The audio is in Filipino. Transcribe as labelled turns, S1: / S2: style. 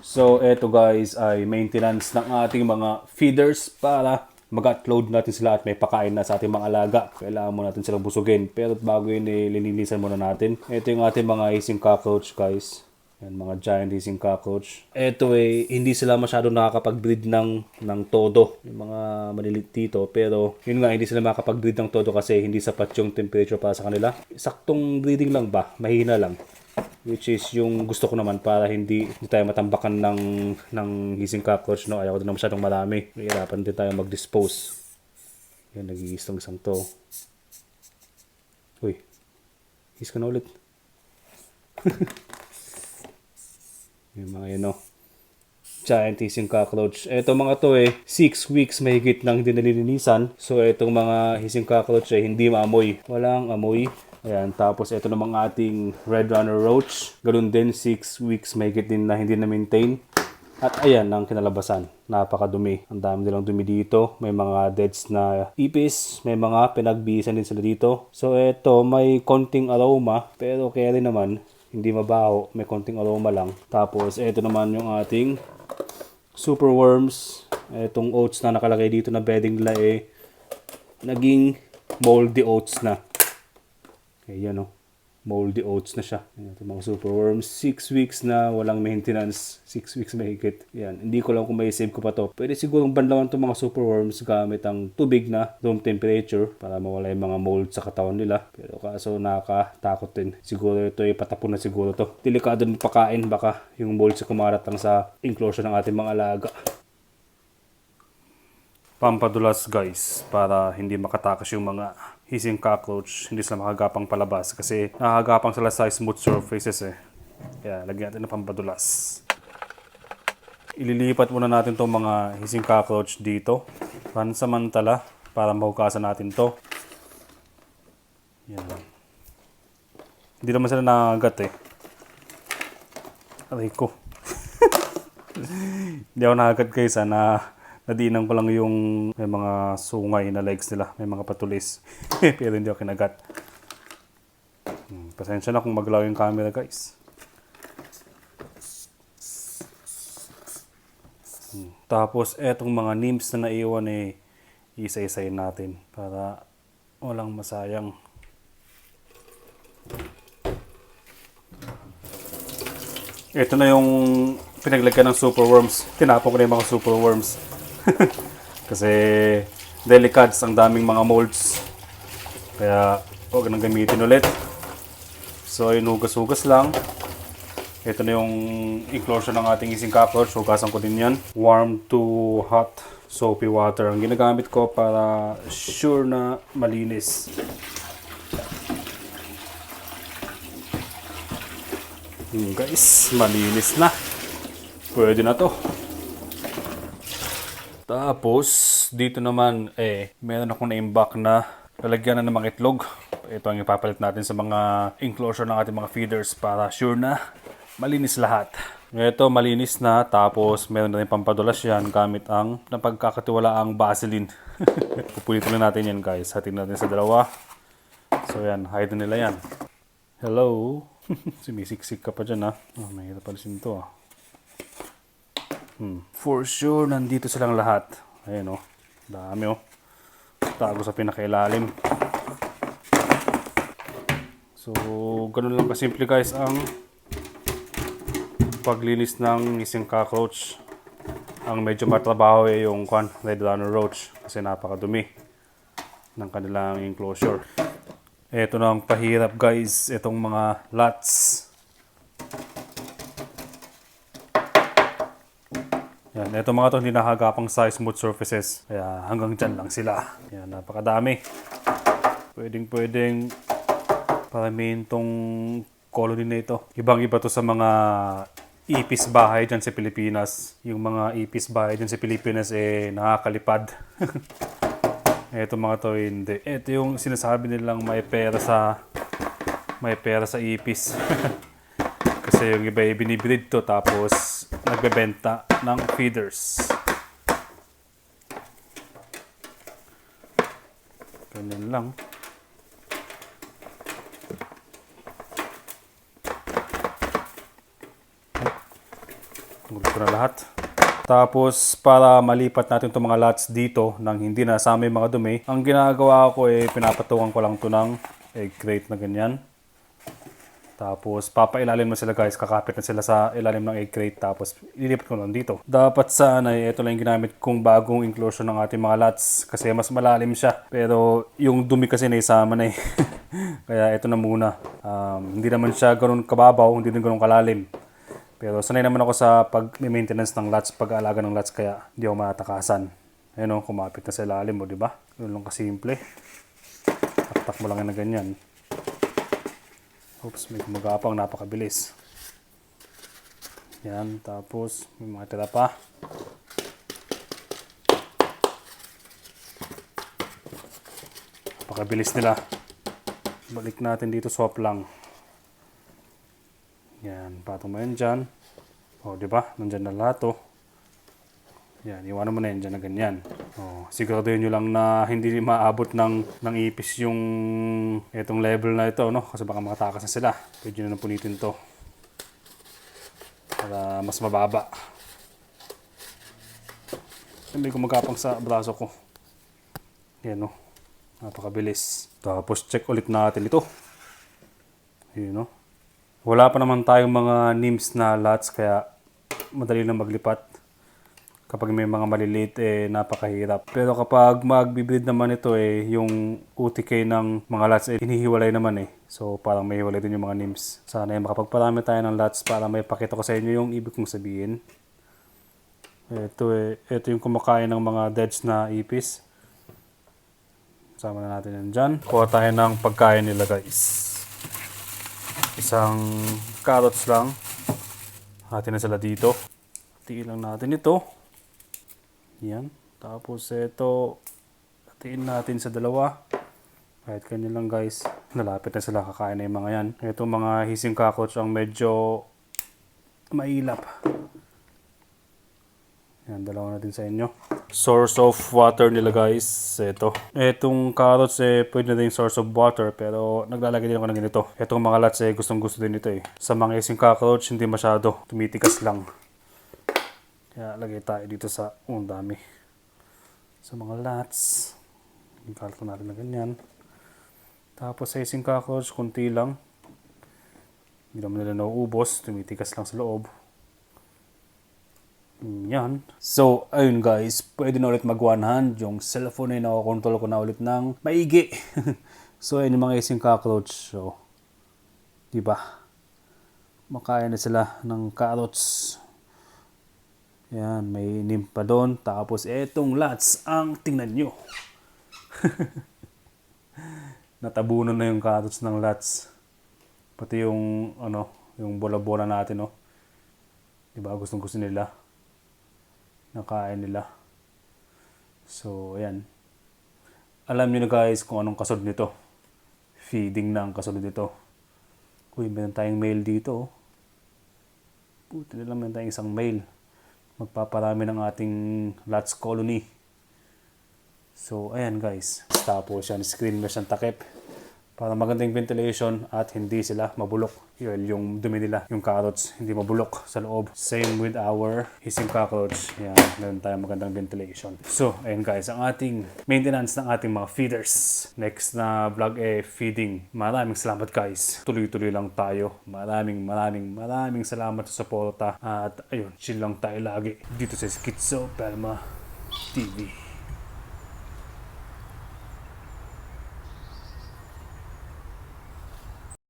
S1: So, eto guys ay maintenance ng ating mga feeders para mag-upload natin sila at may pakain na sa ating mga alaga. Kailangan mo natin silang busugin. Pero bago yun, eh, lilinisan muna natin. Ito yung ating mga hissing cockroach guys. Yan, mga giant hissing cockroach. Ito eh, hindi sila masyado nakakapag-breed ng, ng todo. Yung mga malilit dito. Pero, yun nga, hindi sila makakapag-breed ng todo kasi hindi sapat yung temperature para sa kanila. Saktong breeding lang ba? Mahina lang which is yung gusto ko naman para hindi, hindi tayo matambakan ng ng hissing cockroach no ayaw ko din masyadong marami hirapan din tayo mag-dispose yan nag-iistong isang to uy hiss ka na ulit yung mga yun no giant hissing cockroach. Ito mga to eh, 6 weeks mahigit nang hindi nalilinisan. So itong mga hissing cockroach eh, hindi maamoy. Walang amoy. Ayan, tapos ito namang ating red runner roach. Ganun din, 6 weeks mahigit din na hindi na-maintain. At ayan ang kinalabasan. Napakadumi. Ang dami nilang dumi dito. May mga deads na ipis. May mga pinagbisan din sila dito. So ito, may konting aroma. Pero kaya rin naman, hindi mabaho. May konting aroma lang. Tapos ito naman yung ating super worms. Itong oats na nakalagay dito na bedding nila eh, naging moldy oats na. Ayan o. Moldy oats na siya. Ayan, itong mga super worms. 6 weeks na walang maintenance. 6 weeks mahigit. Yan. Hindi ko lang kung may save ko pa to. Pwede siguro banlawan itong mga super worms gamit ang tubig na room temperature para mawala yung mga mold sa katawan nila. Pero kaso nakakatakot din. Siguro ito ay patapon na siguro to. Delikado din pakain. Baka yung mold sa kumarat lang sa enclosure ng ating mga alaga pampadulas guys para hindi makatakas yung mga hissing cockroach. Hindi sila makagapang palabas kasi nakagapang sila sa smooth surfaces eh. Kaya lagyan natin ng pampadulas ililipat muna natin tong mga hissing cockroach dito. Pansamantala para mahugasan natin to. Yan. Hindi naman sila nakagat eh. Aray ko. Hindi ako nakagat guys ah, na nadiinan ko lang yung may mga sungay na legs nila, may mga patulis. Pero hindi ako kinagat. Hmm, pasensya na kung maglaw yung camera guys. Hmm, Tapos etong mga nymphs na naiwan eh, isa-isayin natin para walang masayang. Ito na yung pinaglagyan ng super worms. Tinapon ko na yung mga super worms. Kasi delicates ang daming mga molds. Kaya huwag nang gamitin ulit. So inugas-hugas lang. Ito na yung enclosure ng ating ising cockroach. Hugasan ko din yan. Warm to hot soapy water ang ginagamit ko para sure na malinis. Yun guys, malinis na. Pwede na to. Tapos, dito naman, eh, meron akong na-imbak na lalagyan na ng mga itlog. Ito ang ipapalit natin sa mga enclosure ng ating mga feeders para sure na malinis lahat. Ito, malinis na. Tapos, meron na rin pampadulas yan gamit ang napagkakatiwala ang Vaseline. Pupulitin na natin yan, guys. Hatin natin sa dalawa. So, yan. Hide nila yan. Hello? Sumisiksik ka pa dyan, ha? Oh, mahirap palisin to, ah. For sure, nandito silang lahat. Ayan oh. Dami oh. Tago sa pinakailalim. So, ganun lang kasimple guys ang paglinis ng isang cockroach. Ang medyo matrabaho ay yung kwan, red runner roach kasi napakadumi ng kanilang enclosure. Ito na ang pahirap guys, itong mga lats. Yan, ito mga to hindi nakagapang sa smooth surfaces. Kaya hanggang dyan lang sila. Yan, napakadami. Pwedeng pwedeng paramihin tong colony na ito. Ibang iba to sa mga ipis bahay dyan sa Pilipinas. Yung mga ipis bahay dyan sa Pilipinas eh nakakalipad. ito mga to hindi. Ito yung sinasabi nilang may pera sa may pera sa ipis. Kasi yung iba ay binibreed to tapos nagbebenta ng feeders. Ganyan lang. Tumuloy ko na lahat. Tapos, para malipat natin itong mga lots dito nang hindi nasama yung mga dumi, ang ginagawa ko eh, pinapatukan ko lang to ng egg crate na ganyan. Tapos, papailalim mo sila guys. Kakapit na sila sa ilalim ng egg crate. Tapos, ililipat ko lang dito. Dapat sana, eh, ito lang yung ginamit kong bagong inclusion ng ating mga lots. Kasi mas malalim siya. Pero, yung dumi kasi naisama na eh. Kaya, ito na muna. Um, hindi naman siya ganun kababaw. Hindi din ganun kalalim. Pero, sanay naman ako sa pag-maintenance ng lots, pag-aalaga ng lots. Kaya, hindi ako matakasan. Ayun o, kumapit na sa ilalim mo, di ba? Yun lang kasimple. Taktak mo lang na ganyan. Oops, may gumagapang napakabilis. Yan, tapos may mga tira pa. Napakabilis nila. Balik natin dito, swap lang. Yan, patong mo yan dyan. O, di ba? Nandyan na lahat, oh. Yan, iwanan mo na yan dyan na ganyan. Oh, siguraduhin nyo lang na hindi maabot ng, ng ipis yung itong level na ito, no? Kasi baka makatakas na sila. Pwede nyo na punitin to. Para mas mababa. Hindi ko magkapang sa braso ko. Yan, no? Napakabilis. Tapos check ulit natin ito. Yun, no? Wala pa naman tayong mga NIMS na lots kaya madali lang maglipat kapag may mga maliliit eh napakahirap. Pero kapag magbibreed naman ito eh yung UTK ng mga lots eh hinihiwalay naman eh. So parang may hiwalay din yung mga names. Sana eh makapagparami tayo ng lots para may pakita ko sa inyo yung ibig kong sabihin. Ito eh, ito yung kumakain ng mga deads na ipis. Sama na natin yan dyan. Kuha tayo ng pagkain nila guys. Isang carrots lang. Hati na sila dito. Tiin lang natin ito. Yan. Tapos ito, hatiin natin sa dalawa. Kahit ganyan lang guys. Nalapit na sila kakain na yung mga yan. Itong mga hising cockroach ang medyo mailap. Yan, dalawa natin sa inyo. Source of water nila guys, ito. Itong carrots eh, pwede na din source of water, pero naglalagay din ako ng ganito. Itong mga lots eh, gustong gusto din ito eh. Sa mga ising cockroach, hindi masyado. Tumitikas lang. Kaya lagay tayo dito sa, oh. Sa mga lots. Yung kalat natin na ganyan. Tapos sa ising cockroach, kunti lang. Hindi naman nila nauubos. Tumitikas lang sa loob. Yan. So, ayun guys, pwede na ulit mag one hand. Yung cellphone ay nakakontrol ko na ulit ng maigi. so, ayun yung mga ising cockroach. So, di ba? Makain na sila ng carrots. Yan, may nimpa doon. Tapos, etong lots ang tingnan nyo. Natabunan na yung carrots ng lots. Pati yung, ano, yung bola-bola natin, no? Diba? Gustong gusto nila. Nakain nila. So, ayan. Alam niyo na guys kung anong kasunod nito. Feeding na ang kasunod nito. Uy, meron tayong mail dito. oh. Puti na lang meron tayong isang mail. Magpaparami ng ating lots colony. So, ayan guys. Tapos yan, screen mesh ang takip. Para magandang ventilation at hindi sila mabulok. Yun, yung dumi nila, yung carrots, hindi mabulok sa loob. Same with our hissing cockroach. Yan, meron tayong magandang ventilation. So, ayan guys, ang ating maintenance ng ating mga feeders. Next na vlog eh, feeding. Maraming salamat guys. Tuloy-tuloy lang tayo. Maraming, maraming, maraming salamat sa suporta. At ayun, chill lang tayo lagi dito sa Schizo Pelma TV.